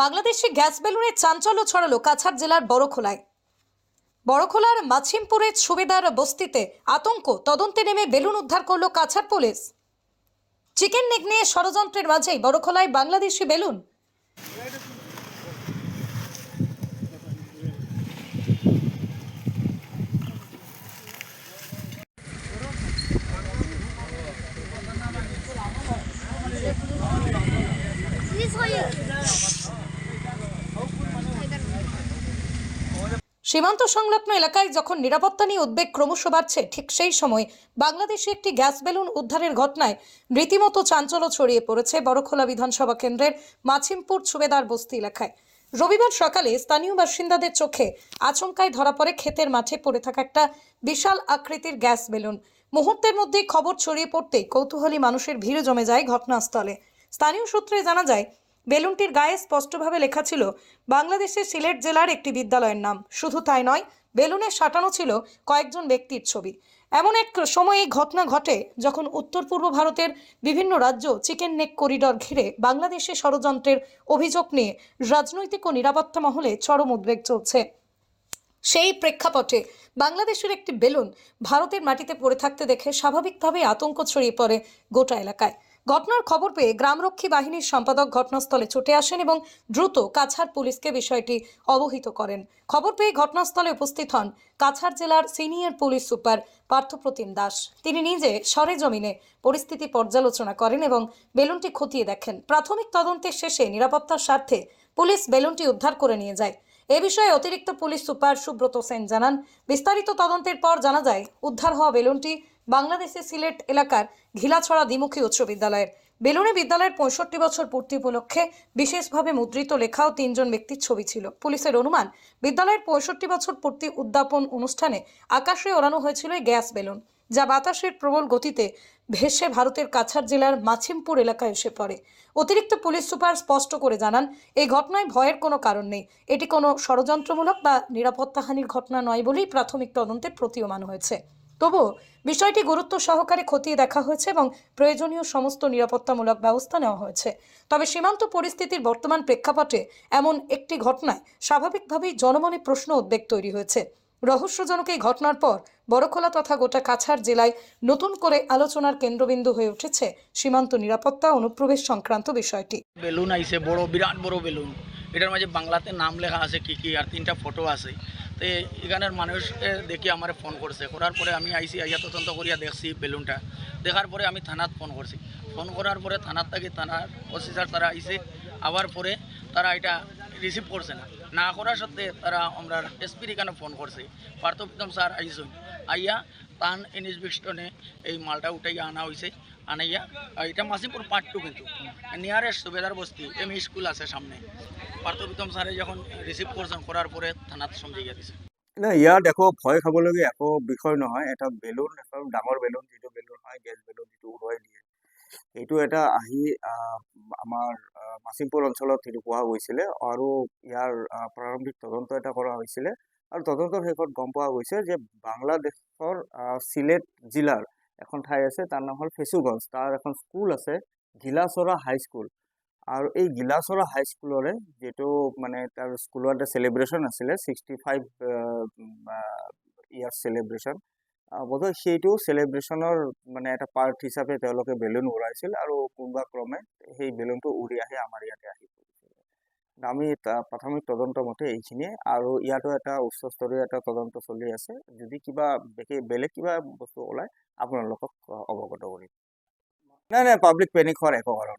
বাংলাদেশে গ্যাস বেলুনে চাঞ্চল্য ছড়ালো কাছাড় জেলার বড়খোলায়। বড়খোলার মাছিমপুরের সুবেদার বস্তিতে আতঙ্ক, তদন্তে নেমে বেলুন উদ্ধার করল কাছাড় পুলিশ। চিকেন নেক নিয়ে ষড়যন্ত্রের মাঝেই বড়খোলায় বাংলাদেশি বেলুন। সীমান্ত সংলগ্ন এলাকায় যখন নিরাপত্তা নিয়ে উদ্বেগ ক্রমশ বাড়ছে, ঠিক সেই সময় বাংলাদেশে একটি গ্যাস বেলুন উদ্ধারের ঘটনায় রীতিমতো চাঞ্চল্য ছড়িয়ে পড়েছে বড়খোলা বিধানসভা কেন্দ্রের মাছিমপুর সুবেদার বস্তি এলাকায়। রবিবার সকালে স্থানীয় বাসিন্দাদের চোখে আচমকায় ধরা পড়ে ক্ষেতের মাঠে পড়ে থাকা একটা বিশাল আকৃতির গ্যাস বেলুন। মুহূর্তের মধ্যেই খবর ছড়িয়ে পড়তেই কৌতূহলী মানুষের ভিড় জমে যায় ঘটনাস্থলে। স্থানীয় সূত্রে জানা যায় বেলুনটির গায়ে স্পষ্টভাবে লেখা ছিল, বাংলাদেশের সিলেট জেলার একটি বিদ্যালয়ের নাম। শুধু তাই নয়, বেলুনে সাঁটানো ছিল কয়েকজন ব্যক্তির ছবি। এমন এক সময়ে এই ঘটনা ঘটে যখন উত্তর পূর্ব ভারতের বিভিন্ন রাজ্য চিকেন নেক করিডর ঘিরে বাংলাদেশে ষড়যন্ত্রের অভিযোগ নিয়ে রাজনৈতিক ও নিরাপত্তা মহলে চরম উদ্বেগ চলছে। সেই প্রেক্ষাপটে বাংলাদেশের একটি বেলুন ভারতের মাটিতে পড়ে থাকতে দেখে স্বাভাবিকভাবেই আতঙ্ক ছড়িয়ে পড়ে গোটা এলাকায়। ঘটনার খবর পেয়ে গ্রামরক্ষী বাহিনীর সম্পাদক ঘটনাস্থলে ছুটে আসেন এবং দ্রুত কাছাড় পুলিশকে বিষয়টি অবহিত করেন। খবর পেয়ে ঘটনাস্থলে উপস্থিত হন কাছাড় জেলার senior police super Parthapratim Das. তিনি নিজে সরেজমিনে পরিস্থিতি পর্যালোচনা করেন এবং বেলুনটি খতিয়ে দেখেন। প্রাথমিক তদন্তের শেষে নিরাপত্তার স্বার্থে পুলিশ বেলুনটি উদ্ধার করে নিয়ে যায়। এ বিষয়ে অতিরিক্ত পুলিশ সুপার সুব্রত সেন জানান, বিস্তারিত তদন্তের পর জানা যায়, উদ্ধার হওয়া বেলুনটি বাংলাদেশের সিলেট এলাকার ঘিলাছড়া দ্বিমুখী উচ্চ বিদ্যালয়ের। বেলুনে বিদ্যালয়ের পঁয়ষট্টি বছর পূর্তি উপলক্ষে বিশেষভাবে মুদ্রিত লেখা ও তিনজন ব্যক্তির ছবি ছিল। পুলিশের অনুমান, বিদ্যালয়ের পঁয়ষট্টি বছর পূর্তি উদ্যাপন অনুষ্ঠানে আকাশে ওড়ানো হয়েছিল গ্যাস বেলুন, যা বাতাসের প্রবল গতিতে ভেসে ভারতের কাছাড় জেলার মাছিমপুর এলাকায় এসে পড়ে। অতিরিক্ত পুলিশ সুপার স্পষ্ট করে জানান এই ঘটনায় ভয়ের কোনো কারণ নেই। এটি কোনো ষড়যন্ত্রমূলক বা নিরাপত্তাহানির ঘটনা নয় বলেই প্রাথমিক তদন্তে প্রতীয়মান হয়েছে। তবুও বিষয়টি গুরুত্ব সহকারে খতিয়ে দেখা হয়েছে এবং প্রয়োজনীয় সমস্ত নিরাপত্তামূলক ব্যবস্থা নেওয়া হয়েছে। তবে সীমান্ত পরিস্থিতির বর্তমান প্রেক্ষাপটে এমন একটি ঘটনায় স্বাভাবিকভাবেই জনমনে প্রশ্ন উদ্বেগ তৈরি হয়েছে। রহস্যজনক এই ঘটনার পর বড়খোলা তথা গোটা কাছাড় জেলায় নতুন করে আলোচনার কেন্দ্রবিন্দু হয়ে উঠেছে সীমান্ত নিরাপত্তা অনুপ্রবেশ সংক্রান্ত বিষয়টি। বেলুন আইছে, বড়, বিরাট বড় বেলুন। এটার মাঝে বাংলাতে নাম লেখা আছে কি কি, আর তিনটা ফটো আছে। তো এখানের মানুষ দেখি আমার ফোন করছে। করার পরে আমি আইসি আইয়া তদন্ত করিয়া দেখছি বেলুনটা। দেখার পরে আমি থানাত ফোন করছি। ফোন করার পরে থানার থেকে থানার অফিসার তারা আইসে আবার পরে তারা এটা রিসিভ করছে না। না করা সত্ত্বে তারা আমরা এসপির এখানে ফোন করছে। পার্থপ্রীতম স্যার আইসুন। আইয়া তান ইনস্পেকশনে এই মালটা উঠাইয়া আনা হয়েছে আনাইয়া এটা মাসিপুর পার্ট টু কিন্তু। Nearest Subedar Basti M school আছে সামনে। পার্থপ্রীতম স্যারে যখন ৰিচিভ করছেন করার পরে থানাত সমঝাইয়া দিছে। না ইয়াত একো ভয় খাবলগীয়া একো বিষয় নহয়। এটা বেলুন এখন ডাঙৰ বেলুন যিটো বেলুন হয় গেছ বেলুন যিটো উৰুৱাই দিয়ে এইটো এটা আহি আমাৰ আহ, মাছিমপুৰ অঞ্চলত সেইটো পোৱা গৈছিলে আৰু ইয়াৰ প্ৰাৰম্ভিক তদন্ত এটা কৰা হৈছিলে। আৰু তদন্তৰ শেষত গম পোৱা গৈছে যে বাংলাদেশৰ চিলেট জিলাৰ এখন ঠাই আছে, তাৰ নাম হ'ল ফেচুগঞ্জ। তাৰ এখন স্কুল আছে ঘিলাচৰা হাইস্কুল আৰু এই গিলাচৰা হাইস্কুলৰে যিটো মানে তাৰ স্কুলৰ এটা চেলিব্ৰেশ্যন আছিলে ছিক্সটি ফাইভ ইয়াৰ চেলিব্ৰেশ্যন বোধহয় সেইটো চেলিব্ৰেশ্যনৰ মানে এটা পাৰ্ট হিচাপে তেওঁলোকে বেলুন উৰাইছিল আৰু কোনোবা ক্ৰমে সেই বেলুনটো উৰি আহি আমাৰ ইয়াতে আহি। পৰিছিল আমি প্ৰাথমিক তদন্ত মতে এইখিনিয়ে আৰু ইয়াতো এটা উচ্চস্তৰীয় এটা তদন্ত চলি আছে। যদি কিবা বেলেগ কিবা বস্তু ওলায় আপোনালোকক অৱগত কৰিম। নাই নাই পাব্লিক পেনিক হোৱাৰ একো কাৰণ